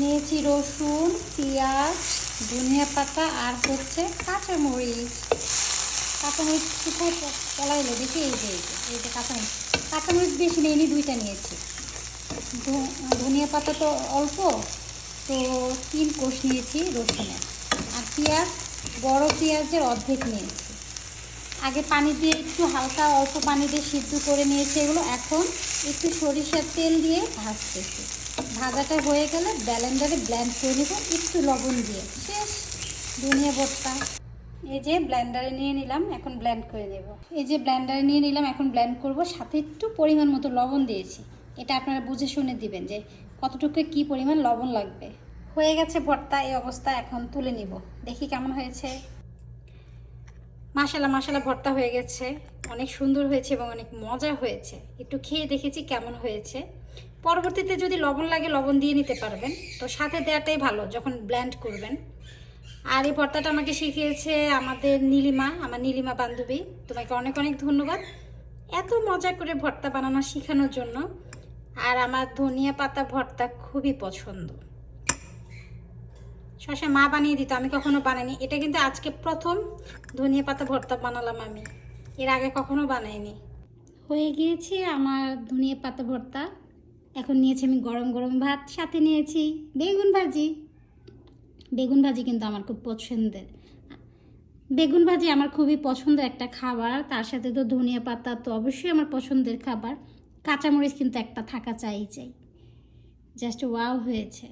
নিয়েছি রসুন, পেঁয়াজ, ধনিয়া পাতা আর হচ্ছে কাঁচামরিচ। কাঁচামরিচ কোথায় পলাইলো দেখি এই যে এই যে কাঁচামরিচ। কাঁচামরিচ বেশি নেইনি, দুইটা নিয়েছি। ধনিয়া পাতা তো অল্প, তো তিন কোষ নিয়েছি রসুনের। আর পেঁয়াজ, বড় পেঁয়াজের অর্ধেক নিয়েছি। আগে পানি দিয়ে একটু হালকা অল্প পানি দিয়ে সিদ্ধ করে নিয়েছি। এগুলো এখন একটু সরিষার তেল দিয়ে ভাজতেছি। ভাজাটা হয়ে গেলে ব্লেন্ডারে ব্ল্যান্ড করে নেব, একটু লবণ দিয়ে। শেষ, ধনিয়া ভর্তা এই যে ব্লেন্ডারে নিয়ে নিলাম, এখন ব্ল্যান্ড করে নেব। এই যে ব্ল্যান্ডারে নিয়ে নিলাম, এখন ব্ল্যান্ড করব, সাথে একটু পরিমাণ মতো লবণ দিয়েছি। এটা আপনারা বুঝে শুনে দিবেন যে কতটুকু কি পরিমাণ লবণ লাগবে। হয়ে গেছে ভর্তা, এই অবস্থা, এখন তুলে নিব। দেখি কেমন হয়েছে। মাসালা মাসালা ভর্তা হয়ে গেছে। অনেক সুন্দর হয়েছে এবং অনেক মজা হয়েছে। একটু খেয়ে দেখেছি কেমন হয়েছে। পরবর্তীতে যদি লবণ লাগে, লবণ দিয়ে নিতে পারবেন। তো সাথে দেওয়াটাই ভালো, যখন ব্ল্যান্ড করবেন। আর এই ভর্তাটা আমাকে শিখিয়েছে আমাদের নীলিমা, আমার নীলিমা বান্ধবী। তোমাকে অনেক অনেক ধন্যবাদ। এত মজা করে ভর্তা বানানো শেখানোর জন্য। আর আমার ধনিয়া পাতা ভর্তা খুবই পছন্দ। শশা মা বানিয়ে দিত, আমি কখনো বানাইনি। এটা কিন্তু আজকে প্রথম ধনিয়া পাতা ভর্তা বানালাম আমি। এর আগে কখনো বানাইনি। হয়ে গিয়েছে আমার ধনিয়া পাতা ভর্তা। এখন নিয়েছি আমি গরম গরম ভাত, সাথে নিয়েছি বেগুন ভাজি। বেগুন ভাজি কিন্তু আমার খুব পছন্দের। বেগুন ভাজি আমার খুবই পছন্দের একটা খাবার, তার সাথে তো ধনিয়া পাতা তো অবশ্যই আমার পছন্দের খাবার। কাঁচামরিচ কিন্তু একটা থাকা চাই চাই। জাস্ট ওয়াও হয়েছে।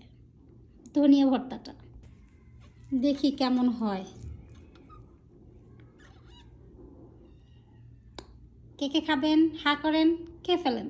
ধনিয়া ভর্তাটা। দেখি কেমন হয়। কে কে খাবেন হা করেন কে ফেলেন?